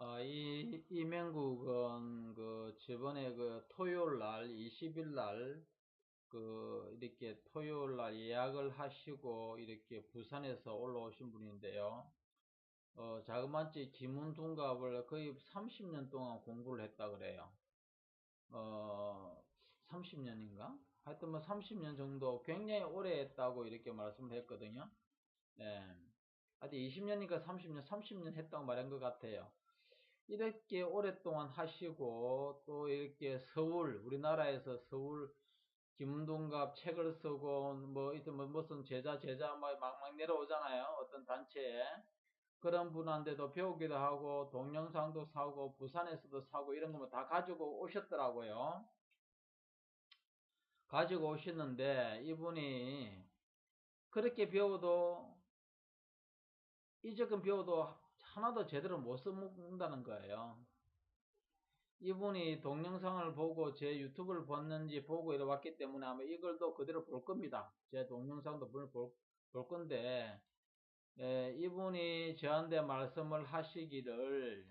어, 이, 이명국은 그 저번에 그 토요일 날, 20일 날, 그 이렇게 토요일 날 예약을 하시고 이렇게 부산에서 올라오신 분인데요. 어, 자그마치 지문둔갑을 거의 30년 동안 공부를 했다 그래요. 어, 30년인가? 하여튼 뭐 30년 정도 굉장히 오래 했다고 이렇게 말씀을 했거든요. 네. 하여튼 20년이니까 30년, 30년 했다고 말한 것 같아요. 이렇게 오랫동안 하시고 또 이렇게 서울 우리나라에서 서울 김동갑 책을 쓰고 뭐 이제 뭐 무슨 제자 제자 막, 막 내려오잖아요 어떤 단체에. 그런 분한테도 배우기도 하고 동영상도 사고 부산에서도 사고 이런 거뭐 다 가지고 오셨더라고요. 가지고 오셨는데 이분이 그렇게 배워도 이적금 배워도 하나도 제대로 못 써먹는다는 거예요. 이분이 동영상을 보고 제 유튜브를 봤는지 보고 이래 왔기 때문에 아마 이걸도 그대로 볼 겁니다. 제 동영상도 볼, 볼 건데 에, 이분이 저한테 말씀을 하시기를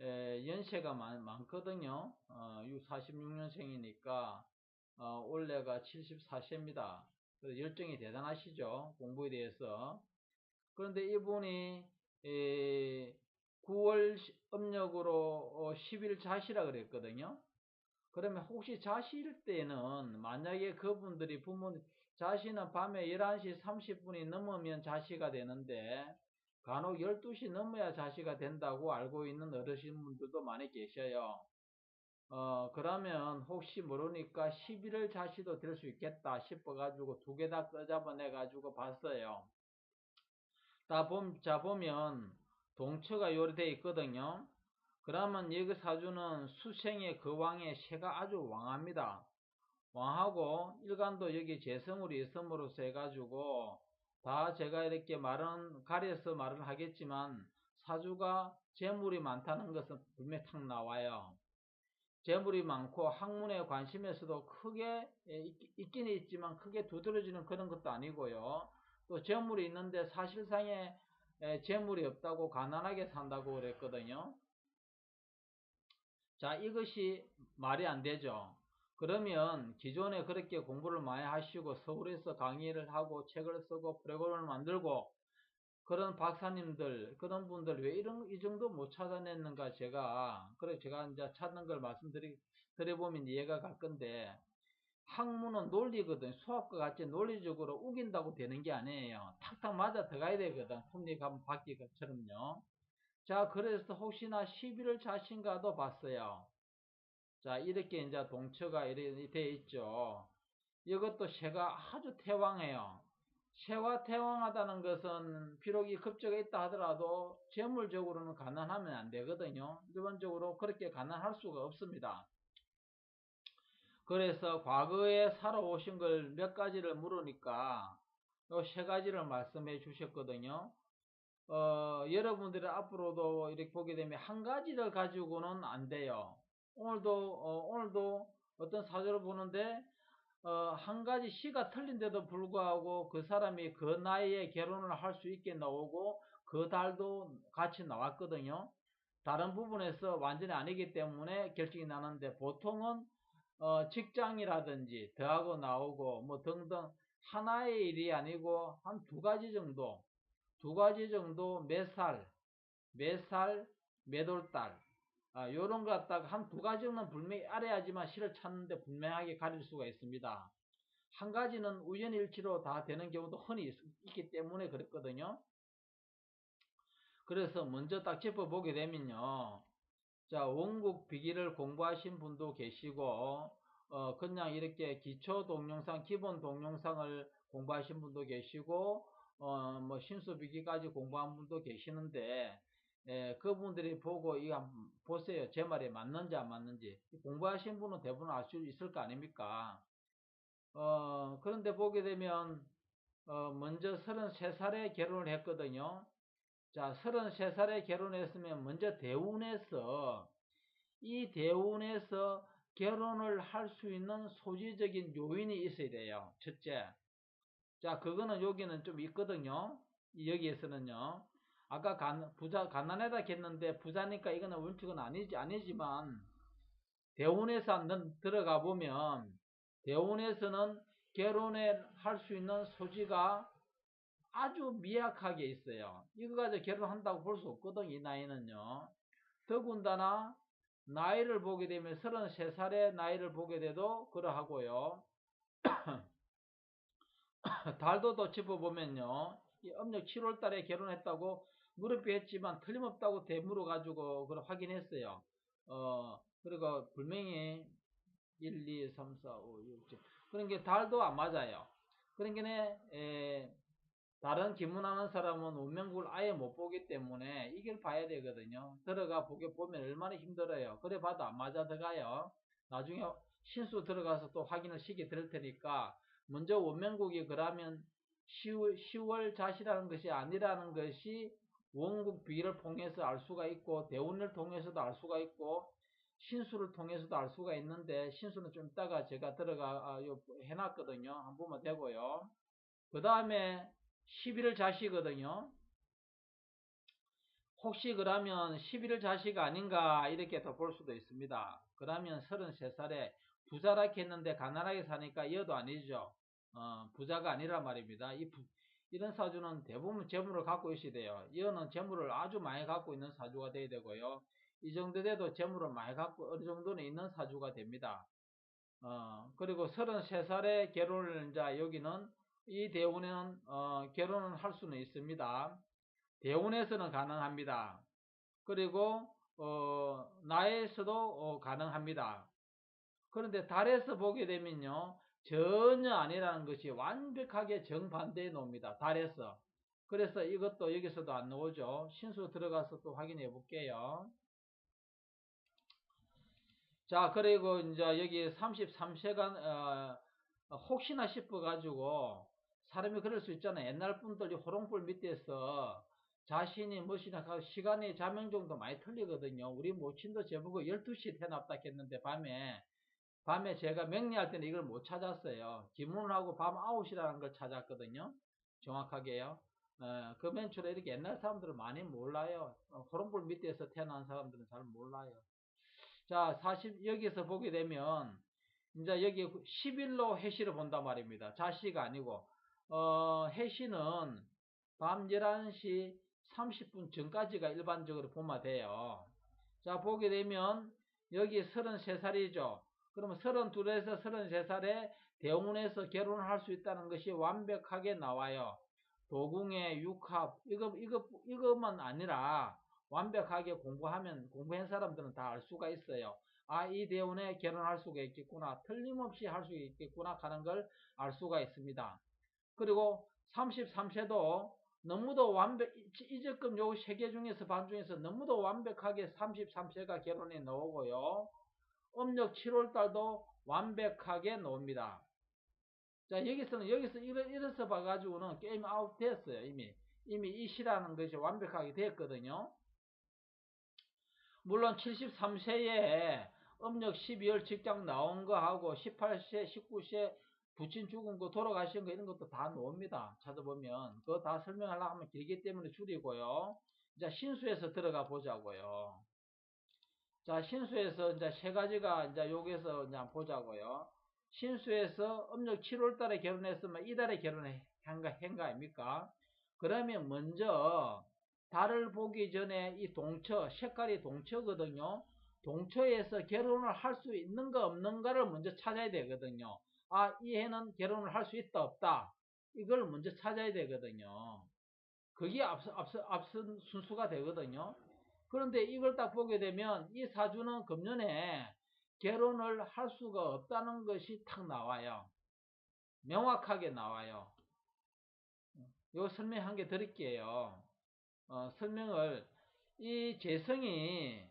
에, 연세가 많, 많거든요. 어, 46년생이니까 어, 올해가 74세입니다. 열정이 대단하시죠. 공부에 대해서. 그런데 이분이 9월 음력으로 10일 어, 자시라 그랬거든요. 그러면 혹시 자실 때는 만약에 그분들이 부모님 자시는 밤에 11시 30분이 넘으면 자시가 되는데 간혹 12시 넘어야 자시가 된다고 알고 있는 어르신분들도 많이 계셔요. 어, 그러면 혹시 모르니까 11월 자시도 될 수 있겠다 싶어가지고 두 개다 꺼잡아내가지고 봤어요. 다 봄, 자 보면 동처가 요리되어 있거든요. 그러면 여기 사주는 수생의 거왕의 새가 아주 왕합니다. 왕하고 일간도 여기 재성으로 있음으로써 해가지고 다 제가 이렇게 말은 가려서 말을 하겠지만 사주가 재물이 많다는 것은 분명히 탁 나와요. 재물이 많고 학문에 관심에서도 크게 있긴 있지만 크게 두드러지는 그런 것도 아니고요. 또 재물이 있는데 사실상에 재물이 없다고 가난하게 산다고 그랬거든요. 자 이것이 말이 안 되죠. 그러면 기존에 그렇게 공부를 많이 하시고 서울에서 강의를 하고 책을 쓰고 프로그램을 만들고 그런 박사님들 그런 분들 왜 이런 이 정도 못 찾아냈는가 제가 그래 제가 이제 찾는 걸 말씀드리 드려보면 이해가 갈 건데 학문은 논리거든. 수학과 같이 논리적으로 우긴다고 되는 게 아니에요. 탁탁 맞아 들어가야 되거든. 톱니 한번 바뀌 것처럼요. 자, 그래서 혹시나 11월 자신가도 봤어요. 자, 이렇게 이제 동처가 이렇게 되어 있죠. 이것도 새가 아주 태왕해요. 새와 태왕하다는 것은 비록 이 급제가 있다 하더라도 재물적으로는 가난하면 안 되거든요. 일반적으로 그렇게 가난할 수가 없습니다. 그래서 과거에 살아오신 걸 몇 가지를 물으니까 세 가지를 말씀해 주셨거든요. 어, 여러분들이 앞으로도 이렇게 보게 되면 한 가지를 가지고는 안 돼요. 오늘도 어, 오늘도 어떤 사주를 보는데 어, 한 가지 시가 틀린데도 불구하고 그 사람이 그 나이에 결혼을 할 수 있게 나오고 그 달도 같이 나왔거든요. 다른 부분에서 완전히 아니기 때문에 결정이 나는데 보통은 어, 직장이라든지 더하고 나오고 뭐 등등 하나의 일이 아니고 한 두 가지 정도 두 가지 정도 몇 살, 몇 살, 몇월달 아, 요런 거 갖다가 한 두 가지는 분명히 알아야지만 실을 찾는데 분명하게 가릴 수가 있습니다. 한 가지는 우연일치로 다 되는 경우도 흔히 있, 기 때문에 그랬거든요. 그래서 먼저 딱 짚어보게 되면요. 자, 원국 비기를 공부하신 분도 계시고, 어, 그냥 이렇게 기초 동영상, 기본 동영상을 공부하신 분도 계시고, 어, 뭐, 신수비기까지 공부한 분도 계시는데, 예, 그분들이 보고 한번 보세요. 제 말이 맞는지 안 맞는지. 공부하신 분은 대부분 알 수 있을 거 아닙니까? 어, 그런데 보게 되면, 어, 먼저 33살에 결혼을 했거든요. 자, 33살에 결혼했으면 먼저 대운에서 이 대운에서 결혼을 할 수 있는 소지적인 요인이 있어야 돼요. 첫째. 자, 그거는 여기는 좀 있거든요. 여기에서는요. 아까 간, 부자, 가난하다 했는데 부자니까 이거는 원칙은 아니지, 아니지만 대원에서 는 들어가 보면 대원에서는 결혼을 할 수 있는 소지가 아주 미약하게 있어요. 이거 가지고 결혼한다고 볼 수 없거든, 이 나이는요. 더군다나, 나이를 보게 되면 33살의 나이를 보게 돼도 그러하고요. 달도 더 짚어보면요. 이 음력 7월 달에 결혼했다고 무릎이 했지만 틀림없다고 대물어 가지고 그걸 확인했어요. 어, 그리고 분명히 1, 2, 3, 4, 5, 6, 7. 그런 게 달도 안 맞아요. 그러니까 에, 다른 기문하는 사람은 운명국을 아예 못 보기 때문에 이걸 봐야 되거든요. 들어가 보게 보면 얼마나 힘들어요. 그래 봐도 안 맞아 들어가요. 나중에 신수 들어가서 또 확인을 시켜 드릴 테니까 먼저 원명국이 그러면 10월, 10월 자시라는 것이 아니라는 것이 원국 비를 통해서 알 수가 있고 대운을 통해서도 알 수가 있고 신수를 통해서도 알 수가 있는데 신수는 좀 이따가 제가 들어가 아, 해놨거든요. 한번 보면 되고요. 그 다음에 11월 자시거든요. 혹시 그러면 11월 자시가 아닌가 이렇게 더 볼 수도 있습니다. 그러면 33살에 부자라게 했는데 가난하게 사니까 여도 아니죠. 어, 부자가 아니란 말입니다. 이 부, 이런 사주는 대부분 재물을 갖고 있어야 돼요. 여는 재물을 아주 많이 갖고 있는 사주가 돼야 되고요. 이 정도 돼도 재물을 많이 갖고 어느 정도는 있는 사주가 됩니다. 어, 그리고 33살에 결혼을 이제 여기는 이 대운에는 어, 결혼을 할 수는 있습니다. 대운에서는 가능합니다. 그리고 어, 나에서도 어, 가능합니다. 그런데 달에서 보게 되면요. 전혀 아니라는 것이 완벽하게 정반대에 놓습니다. 달에서. 그래서 이것도 여기서도 안 나오죠. 신수 들어가서 또 확인해 볼게요. 자, 그리고 이제 여기 33세간, 어, 혹시나 싶어가지고, 사람이 그럴 수 있잖아요. 옛날 분들이 호롱불 밑에서 자신이 무엇이나 시간이 자명정도 많이 틀리거든요. 우리 모친도 제보고 12시에 태어났다 했는데 밤에 밤에 제가 명리할 때는 이걸 못 찾았어요. 기문하고 밤 9시라는 걸 찾았거든요. 정확하게요. 어, 그 맨처럼 이렇게 옛날 사람들은 많이 몰라요. 어, 호롱불 밑에서 태어난 사람들은 잘 몰라요. 자, 40, 여기서 보게 되면, 이제 여기 10일로 해시를 본단 말입니다. 자시가 아니고, 어, 해시는 밤 11시 30분 전까지가 일반적으로 보면 돼요. 자, 보게 되면, 여기 33살이죠. 그러면 32에서 33살에 대원에서 결혼을 할 수 있다는 것이 완벽하게 나와요. 도궁의 육합, 이거, 이거, 이것만 아니라 완벽하게 공부하면, 공부한 사람들은 다 알 수가 있어요. 아, 이 대원에 결혼할 수가 있겠구나. 틀림없이 할 수 있겠구나 하는 걸 알 수가 있습니다. 그리고 33세도 너무도 완벽, 이적금 요 세 개 중에서 반 중에서 너무도 완벽하게 33세가 결혼에 나오고요. 음력 7월 달도 완벽하게 나옵니다. 자, 여기서는, 여기서 이래, 이래서 봐가지고는 게임 아웃 됐어요, 이미. 이미 이 시라는 것이 완벽하게 됐거든요. 물론 73세에 음력 12월 직장 나온 거하고 18세, 19세 부친 죽은 거 돌아가신 거 이런 것도 다 나옵니다. 찾아보면. 그거 다 설명하려고 하면 길기 때문에 줄이고요. 이제 신수에서 들어가 보자고요. 자, 신수에서 이제 세 가지가 이제 여기서 이제 보자고요. 신수에서 음력 7월 달에 결혼했으면 이달에 결혼한가, 한가 아닙니까? 그러면 먼저 달을 보기 전에 이 동처, 색깔이 동처거든요. 동처에서 결혼을 할 수 있는가 없는가를 먼저 찾아야 되거든요. 아, 이 해는 결혼을 할 수 있다, 없다. 이걸 먼저 찾아야 되거든요. 그게 앞서, 앞서, 앞선 순수가 되거든요. 그런데 이걸 딱 보게 되면 이 사주는 금년에 결혼을 할 수가 없다는 것이 탁 나와요. 명확하게 나와요. 요 설명 한 개 드릴게요. 어, 설명을 이 재성이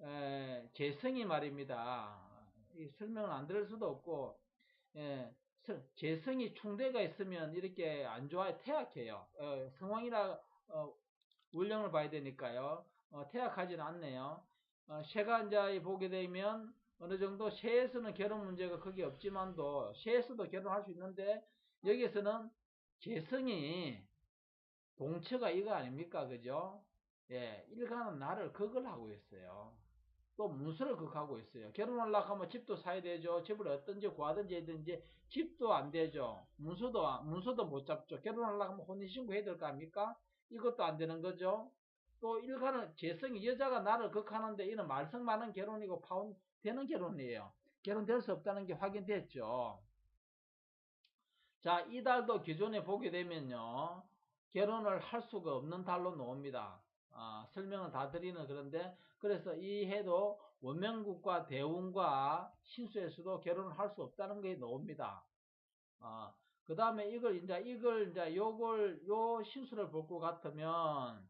에, 재성이 말입니다. 이 설명을 안 들을 수도 없고 에, 재성이 충대가 있으면 이렇게 안 좋아요. 태약해요. 어, 성황이라 어, 울령을 봐야 되니까요. 어, 태약하지는 않네요. 어, 세간자에 보게 되면 어느 정도 세에서는 결혼 문제가 크게 없지만도 세에서도 결혼할 수 있는데 여기에서는 재성이 동처가 이거 아닙니까? 그죠? 예, 일가는 나를 극을 하고 있어요. 또 문서를 극하고 있어요. 결혼하려고 하면 집도 사야 되죠. 집을 어떤지 구하든지 하든지 집도 안 되죠. 문서도, 안- 문서도 못 잡죠. 결혼하려고 하면 혼인신고 해야 될 거 아닙니까? 이것도 안 되는 거죠. 또 일가는 재성이 여자가 나를 극하는데 이는 말썽 많은 결혼이고 파혼 되는 결혼이에요. 결혼될 수 없다는 게 확인됐죠. 자, 이 달도 기존에 보게 되면요. 결혼을 할 수가 없는 달로 나옵니다. 아, 설명을 다 드리는 그런데 그래서 이 해도 원명국과 대운과 신수에서도 결혼을 할 수 없다는 게 나옵니다. 아, 그 다음에 이걸 이제 이걸 이제 요걸 요 신수를 볼 것 같으면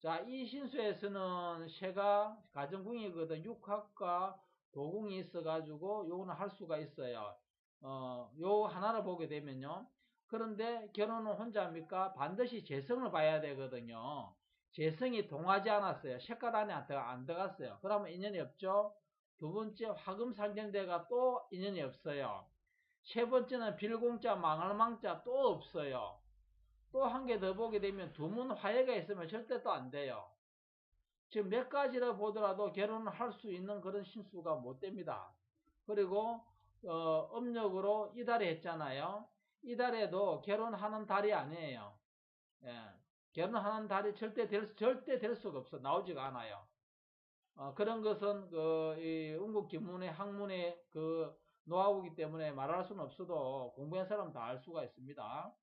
자, 이 신수에서는 she가 가정궁이거든. 육합과 도궁이 있어가지고 요거는 할 수가 있어요. 어, 요 하나를 보게 되면요. 그런데 결혼은 혼자 합니까? 반드시 재성을 봐야 되거든요. 재성이 동하지 않았어요. 색깔 안에 안, 들어- 안 들어갔어요. 그러면 인연이 없죠? 두 번째 화금 상경대가 또 인연이 없어요. 세 번째는 빌공자 망할망자 또 없어요. 또 한 개 더 보게 되면 두문 화해가 있으면 절대 또 안 돼요. 지금 몇 가지를 보더라도 결혼을 할 수 있는 그런 신수가 못 됩니다. 그리고 어, 음력으로 이달에 했잖아요. 이달에도 결혼하는 달이 아니에요. 예, 결혼하는 달이 절대 될, 절대 될 수가 없어. 나오지가 않아요. 어, 그런 것은 그, 이 운국 기문의 학문의 그 노하우이기 때문에 말할 수는 없어도 공부한 사람 다 알 수가 있습니다.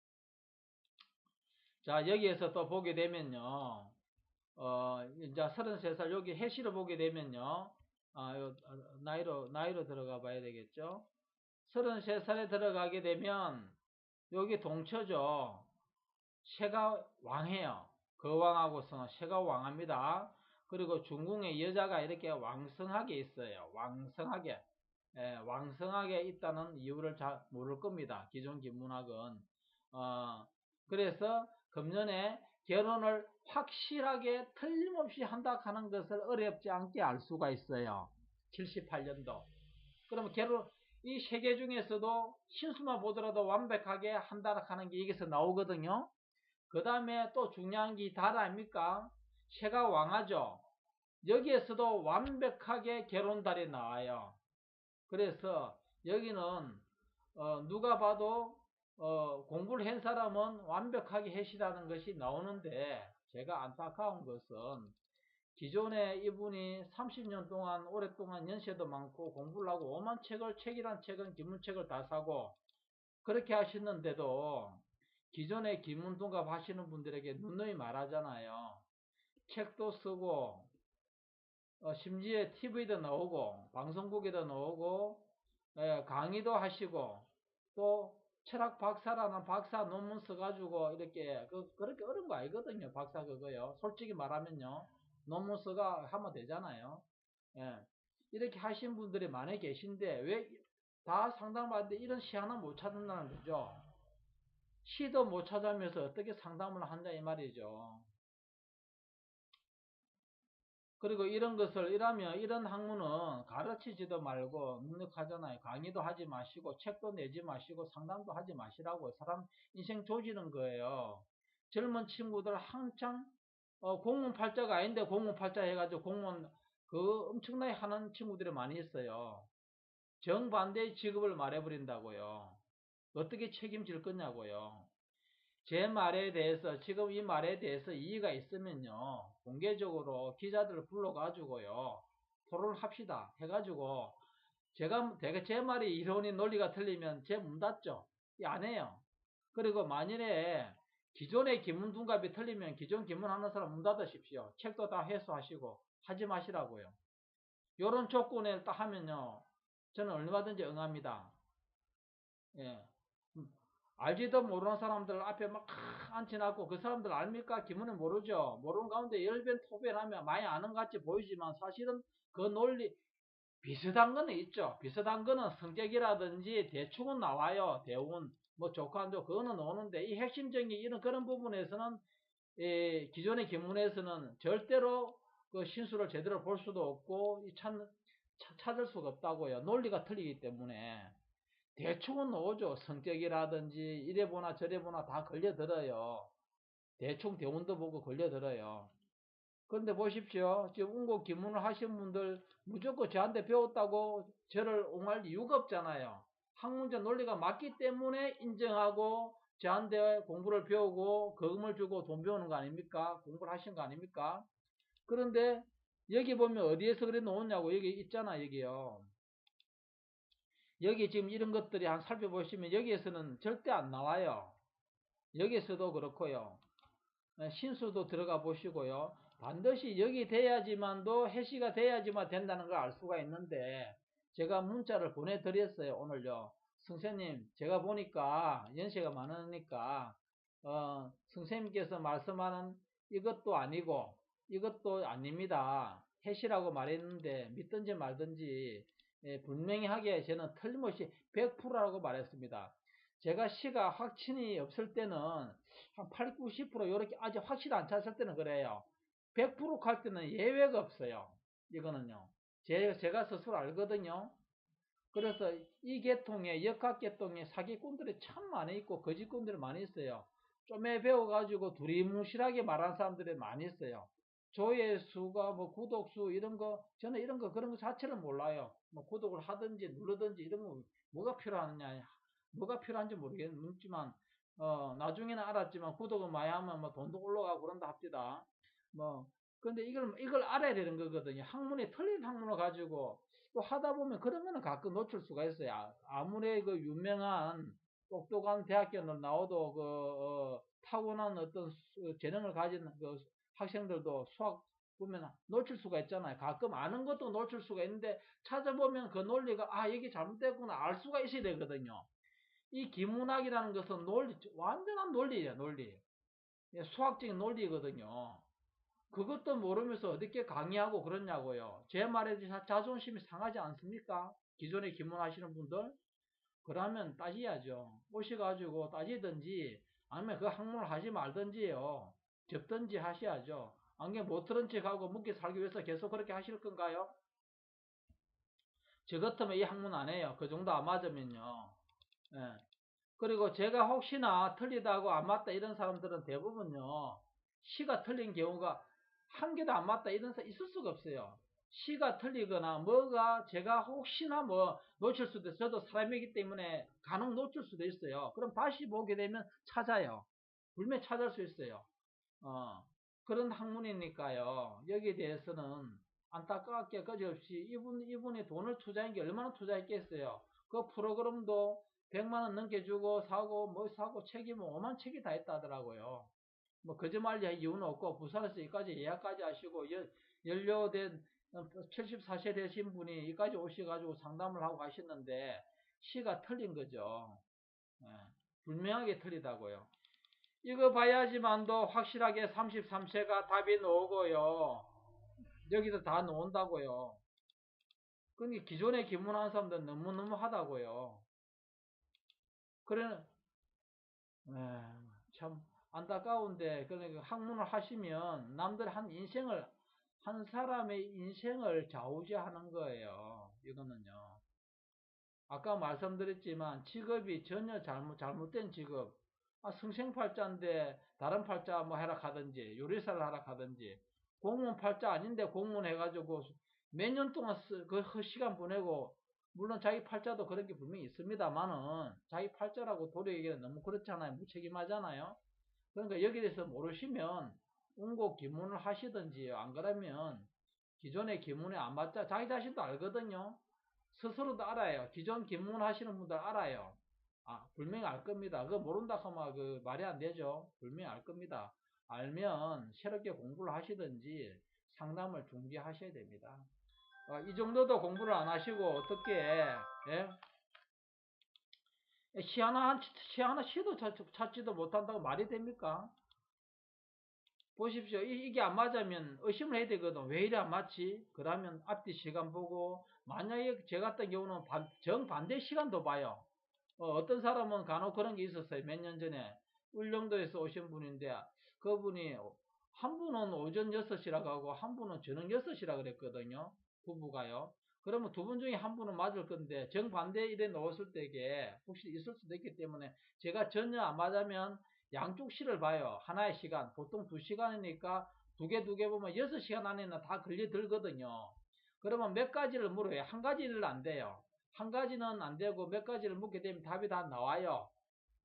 자, 여기에서 또 보게 되면요. 어, 이제 33살 여기 해시를 보게 되면요. 아, 요, 어, 나이로, 나이로 들어가 봐야 되겠죠. 33살에 들어가게 되면 여기 동처죠. 새가 왕해요. 거왕하고서는 새가 왕합니다. 그리고 중궁에 여자가 이렇게 왕성하게 있어요. 왕성하게. 예, 왕성하게 있다는 이유를 잘 모를 겁니다. 기존 기문학은. 어, 그래서 금년에 결혼을 확실하게 틀림없이 한다 하는 것을 어렵지 않게 알 수가 있어요. 78년도. 그러면 결혼, 이 세계 중에서도 신수만 보더라도 완벽하게 한다 하는 게 여기서 나오거든요. 그 다음에 또 중요한 게 달 아닙니까? 새가 왕하죠. 여기에서도 완벽하게 결혼달이 나와요. 그래서 여기는 어, 누가 봐도 어, 공부를 한 사람은 완벽하게 해시라는 것이 나오는데 제가 안타까운 것은 기존에 이분이 30년 동안 오랫동안 연세도 많고 공부를 하고 오만 책을 책이란 책은 기문책을 다 사고 그렇게 하시는데도 기존에 기문동갑 하시는 분들에게 누누이 말하잖아요. 책도 쓰고 어, 심지어 TV도 나오고 방송국에도 나오고 예, 강의도 하시고 또 철학 박사라는 박사 논문 써가지고 이렇게 그, 그렇게 어려운 거 아니거든요. 박사 그거요. 솔직히 말하면요. 논문 써가 하면 되잖아요. 예. 이렇게 하신 분들이 많이 계신데 왜 다 상담받는데 이런 시 하나 못 찾는다는 거죠. 시도 못 찾으면서 어떻게 상담을 한다 이 말이죠. 그리고 이런 것을 이라면 이런 학문은 가르치지도 말고 능력하잖아요. 강의도 하지 마시고 책도 내지 마시고 상담도 하지 마시라고 사람 인생 조지는 거예요. 젊은 친구들 한창 어, 공무원 팔자가 아닌데 공무원 팔자 해가지고 공무원 그 엄청나게 하는 친구들이 많이 있어요. 정반대의 직업을 말해버린다고요. 어떻게 책임질 거냐고요. 제 말에 대해서 지금 이 말에 대해서 이의가 있으면요 공개적으로 기자들을 불러가지고요 토론합시다 해가지고 제가 제가 제 말이 이론이 논리가 틀리면 제 문 닫죠. 안 해요. 그리고 만일에 기존의 기문 둔갑이 틀리면 기존 기문 하는 사람 문 닫으십시오. 책도 다 회수하시고 하지 마시라고요. 요런 조건에 딱 하면요 저는 얼마든지 응합니다. 예. 알지도 모르는 사람들 앞에 막 앉혀놨고 그 사람들 압니까? 기문은 모르죠. 모르는 가운데 열변 토변하면 많이 아는 것 같이 보이지만 사실은 그 논리 비슷한 거는 있죠. 비슷한 거는 성격이라든지 대충은 나와요. 대운 뭐 좋고 안 좋고 그거는 오는데 이 핵심적인 이런 그런 부분에서는 예, 기존의 기문에서는 절대로 그 신수를 제대로 볼 수도 없고 찾, 찾을 수가 없다고요. 논리가 틀리기 때문에 대충은 오죠. 성격이라든지 이래 보나 저래 보나 다 걸려들어요. 대충 대운도 보고 걸려들어요. 그런데 보십시오. 지금 운고 기문을 하신 분들 무조건 저한테 배웠다고 저를 옹할 이유가 없잖아요. 학문적 논리가 맞기 때문에 인정하고 저한테 공부를 배우고 거금을 주고 돈 배우는 거 아닙니까? 공부를 하신 거 아닙니까? 그런데 여기 보면 어디에서 그래 놓았냐고 여기 있잖아 여기요. 여기 지금 이런 것들이 한 살펴보시면 여기에서는 절대 안 나와요. 여기서도 그렇고요. 네, 신수도 들어가 보시고요. 반드시 여기 돼야지만도 해시가 돼야지만 된다는 걸 알 수가 있는데 제가 문자를 보내드렸어요 오늘요. 선생님 제가 보니까 연세가 많으니까 어, 선생님께서 말씀하는 이것도 아니고 이것도 아닙니다. 해시라고 말했는데 믿든지 말든지 예, 분명히 하게 저는 틀림없이 100%라고 말했습니다. 제가 시가 확신이 없을 때는 한 8, 90% 이렇게 아직 확실히 안 찼을 때는 그래요. 100%갈 때는 예외가 없어요. 이거는요. 제, 제가 스스로 알거든요. 그래서 이 계통에 역학 계통에 사기꾼들이 참 많이 있고 거짓꾼들이 많이 있어요. 좀에 배워가지고 두리뭉실하게 말하는 사람들이 많이 있어요. 조회수가 뭐 구독수 이런 거 저는 이런 거 그런 거 자체를 몰라요. 뭐 구독을 하든지 누르든지 이런 거 뭐가 필요하느냐 뭐가 필요한지 모르겠지만 어 나중에는 알았지만 구독을 많이 하면 뭐 돈도 올라가고 그런다 합디다. 뭐 근데 이걸 이걸 알아야 되는 거거든요. 학문에 틀린 학문을 가지고 또 하다 보면 그런 거는 가끔 놓칠 수가 있어요. 아, 아무리 그 유명한 똑똑한 대학교를 나와도 그 어, 타고난 어떤 수, 재능을 가진 그 학생들도 수학 보면 놓칠 수가 있잖아요. 가끔 아는 것도 놓칠 수가 있는데 찾아보면 그 논리가 아 이게 잘못됐구나 알 수가 있어야 되거든요. 이 기문학이라는 것은 논리 완전한 논리예요. 논리. 예, 수학적인 논리거든요. 그것도 모르면서 어떻게 강의하고 그러냐고요. 제 말에 자존심이 상하지 않습니까? 기존에 기문하시는 분들? 그러면 따지야죠. 오셔가지고 따지든지 아니면 그 학문을 하지 말든지요. 접든지 하셔야죠. 안경 못 들은 척하고 묵게 살기 위해서 계속 그렇게 하실 건가요? 저 같으면 이 학문 안 해요. 그 정도 안 맞으면요. 예. 그리고 제가 혹시나 틀리다고 안 맞다 이런 사람들은 대부분요. 시가 틀린 경우가 한 개도 안 맞다 이런 사람 있을 수가 없어요. 시가 틀리거나 뭐가 제가 혹시나 뭐 놓칠 수도 있어요. 저도 사람이기 때문에 간혹 놓칠 수도 있어요. 그럼 다시 보게 되면 찾아요. 불매 찾을 수 있어요. 어, 그런 학문이니까요. 여기에 대해서는 안타깝게 그지없이 이분, 이분이 돈을 투자한 게 얼마나 투자했겠어요. 그 프로그램도 100만원 넘게 주고 사고 뭐 사고 책이 뭐 5만 책이 다 있다 하더라고요. 뭐 거짓말 할 이유는 없고 부산에서 여기까지 예약까지 하시고 연, 연료된 74세 되신 분이 여기까지 오셔가지고 상담을 하고 가셨는데 시가 틀린 거죠. 예, 분명하게 틀리다고요. 이거 봐야지만도 확실하게 33세가 답이 나오고요. 여기서 다 나온다고요. 근데 기존에 기문한 사람들 너무너무 하다고요. 그래, 참 안타까운데, 그러니까 학문을 하시면 남들 한 인생을, 한 사람의 인생을 좌우지하는 거예요. 이거는요. 아까 말씀드렸지만 직업이 전혀 잘못, 잘못된 직업, 아, 승생 팔자인데 다른 팔자 뭐 해라 하든지 요리사를 하라 하든지 공무원 팔자 아닌데 공무원 해가지고 몇 년 동안 쓰, 그 시간 보내고 물론 자기 팔자도 그런 게 분명히 있습니다만은 자기 팔자라고 도리에게는 너무 그렇잖아요. 무책임하잖아요. 그러니까 여기에 대해서 모르시면 운고 기문을 하시든지 안 그러면 기존의 기문에 안 맞자 자기 자신도 알거든요. 스스로도 알아요. 기존 기문 하시는 분들 알아요 아, 분명히 알 겁니다. 그거 모른다 하면 그 말이 안 되죠. 분명히 알 겁니다. 알면 새롭게 공부를 하시든지 상담을 중지하셔야 됩니다. 어, 이 정도도 공부를 안 하시고 어떻게 예? 시 하나 시 하나 시도 찾 지도 못한다고 말이 됩니까? 보십시오. 이, 게안 맞으면 의심을 해야 되거든. 왜 이래 안 맞지? 그러면 앞뒤 시간 보고 만약에 제 같은 경우는 반, 정반대 시간도 봐요. 어, 떤 사람은 간혹 그런 게 있었어요. 몇 년 전에 울릉도에서 오신 분인데 그분이 한 분은 오전 6시라고 하고 한 분은 저녁 6시라 그랬거든요. 부부가요. 그러면 두 분 중에 한 분은 맞을 건데 정반대 일에 놓았을 때게 혹시 있을 수도 있기 때문에 제가 전혀 안 맞으면 양쪽 시를 봐요. 하나의 시간. 보통 두 시간이니까 두 개 두 개 보면 여섯 시간 안에는 다 걸려들거든요. 그러면 몇 가지를 물어요. 한 가지를 안 돼요. 한 가지는 안 되고 몇 가지를 묻게 되면 답이 다 나와요.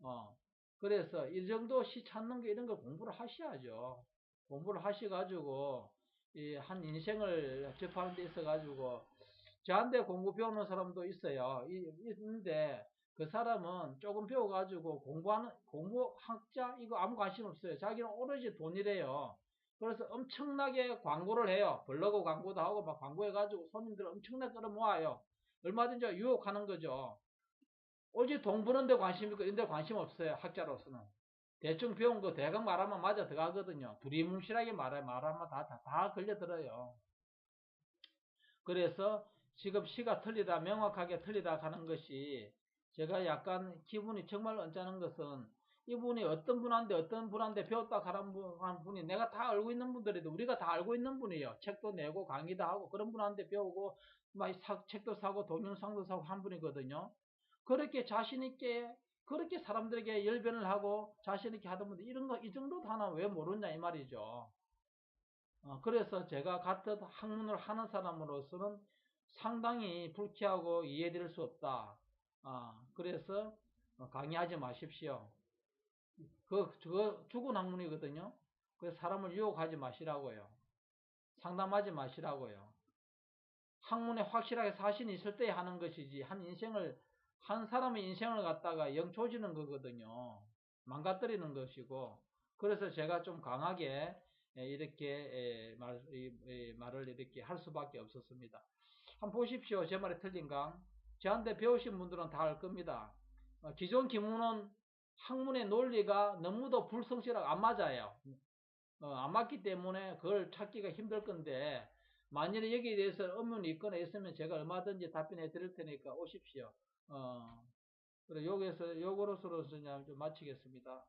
어. 그래서 이 정도 시 찾는 거 이런 거 공부를 하셔야죠. 공부를 하셔가지고 이 한 인생을 접하는 데 있어가지고 저한테 공부 배우는 사람도 있어요. 이- 있는데 그 사람은 조금 배워가지고 공부하는 공부 학자 이거 아무 관심 없어요. 자기는 오로지 돈이래요. 그래서 엄청나게 광고를 해요. 블로그 광고도 하고 막 광고해가지고 손님들 엄청나게 끌어모아요. 얼마든지 유혹하는 거죠. 오직 돈 버는데 관심 있고 이런 데 관심 없어요. 학자로서는. 대충 배운 거 대강 말하면 맞아 들어가거든요. 두리뭉실하게 말해, 말하면 다, 다, 다 걸려들어요. 그래서 지금 시가 틀리다, 명확하게 틀리다 하는 것이 제가 약간 기분이 정말 언짢은 것은 이분이 어떤 분한테 어떤 분한테 배웠다 하는 분이 내가 다 알고 있는 분들이도 우리가 다 알고 있는 분이에요. 책도 내고 강의도 하고 그런 분한테 배우고 막 사- 책도 사고 동영상도 사고 한 분이거든요. 그렇게 자신 있게 그렇게 사람들에게 열변을 하고 자신 있게 하던 분들 이런 거 이 정도도 하나 왜 모르냐 이 말이죠. 어, 그래서 제가 같은 학문을 하는 사람으로서는 상당히 불쾌하고 이해될 수 없다. 아, 그래서 어, 강의하지 마십시오. 그, 저 죽은 학문이거든요. 그래서 사람을 유혹하지 마시라고요. 상담하지 마시라고요. 학문에 확실하게 사신이 있을 때 하는 것이지, 한 인생을, 한 사람의 인생을 갖다가 영 조지는 거거든요. 망가뜨리는 것이고, 그래서 제가 좀 강하게 예, 이렇게 예, 말, 이- 이 말을 이렇게 할 수밖에 없었습니다. 한번 보십시오. 제 말이 틀린가? 저한테 배우신 분들은 다 알 겁니다. 어, 기존 기문은 학문의 논리가 너무도 불성실하고 안 맞아요. 어, 안 맞기 때문에 그걸 찾기가 힘들 건데 만일에 여기에 대해서 의문이 있거나 있으면 제가 얼마든지 답변해 드릴 테니까 오십시오. 어, 그래 여기서 요거로서로서 그냥 좀 마치겠습니다.